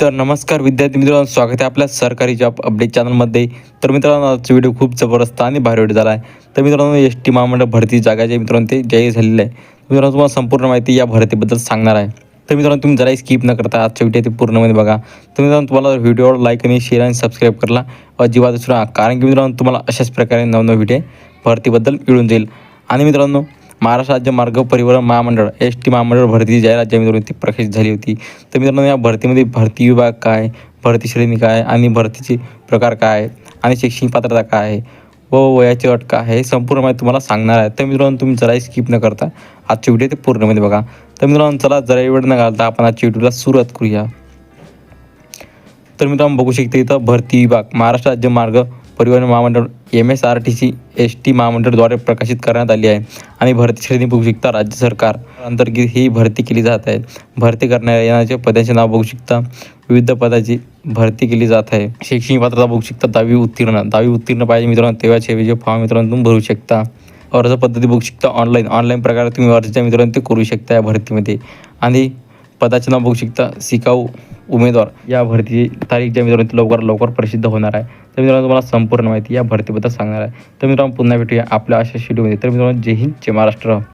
तर नमस्कार विद्यार्थी मित्रांनो स्वागत आहे आपल्या सरकारी जॉब अपडेट चॅनलमध्ये. तर मित्रांनो आजचा व्हिडिओ खूप जबरदस्त आणि भारी व्हिडिओ झाला आहे. तर मित्रांनो एस टी महामंडळ भरती जागा जे मित्रांनो ते जाहीर झालेलं आहे. मित्रांनो तुम्हाला संपूर्ण माहिती या भरतीबद्दल सांगणार आहे. तर मित्रांनो तुम्ही जराही स्किप न करता आजच्या व्हिडिओ ते पूर्णमध्ये बघा. तर मित्रांनो तुम्हाला व्हिडिओवर लाईक आणि शेअर आणि सबस्क्राईब करायला अजिबात विसरू नका. कारण की मित्रांनो तुम्हाला अशाच प्रकारे नवनवीन व्हिडिओ भरतीबद्दल मिळून जाईल. आणि मित्रांनो महाराष्ट्र राज्य मार्ग परिवहन महामंडळ एस टी महामंडळ भरती जाहिरात ज्या ती प्रकाशित झाली होती. तर मित्रांनो या भरतीमध्ये भरती विभाग काय भरती श्रेणी काय आणि भरतीचे प्रकार काय आहे आणि शैक्षणिक पात्रता काय आहे व वयाची अट काय आहे संपूर्ण माहिती तुम्हाला सांगणार आहे. तर मित्रांनो तुम्ही जराही स्किप न करता आजची व्हिडिओ ते पूर्णमध्ये बघा. तर मित्रांनो चला जरा वेळ न घालता आपण आजची व्हिडिओला सुरुवात करूया. तर मित्रांनो बघू शकते इथं भरती विभाग महाराष्ट्र राज्य मार्ग परिवहन महामंडळ M S R T C S T महामंडळद्वारे प्रकाशित करण्यात आली आहे आणि भरती श्रेणी बघू शकता राज्य सरकार अंतर्गत ही भरती केली जात आहे. भरती करण्यात पदाचे नाव बघू शकता. विविध पदाची भरती केली जात आहे. शैक्षणिक पात्रता बघू शकता. दहावी उत्तीर्ण दहावी उत्तीर्ण पाहिजे मित्रांनो तेव्हा सेवेचे फॉर्म मित्रांनो तुम्ही भरू शकता. अर्ज पद्धती बघू शकता ऑनलाईन. ऑनलाईन प्रकारे तुम्ही अर्जच्या मित्रांनो ते करू शकता या भरतीमध्ये. आणि पदाचे नाव बघू शकता. शिकाऊ उमेदवार या भरतीची तारीख ज्या मित्रांनो लवकर लवकर प्रसिद्ध होणार आहे तर मित्रांनो तुम्हाला संपूर्ण माहिती या भरतीबद्दल सांगणार आहे. तर मित्रांनो पुन्हा भेटूया आपल्या अशा शेड्यूलमध्ये तर मित्रांनो जय हिंद जय महाराष्ट्र.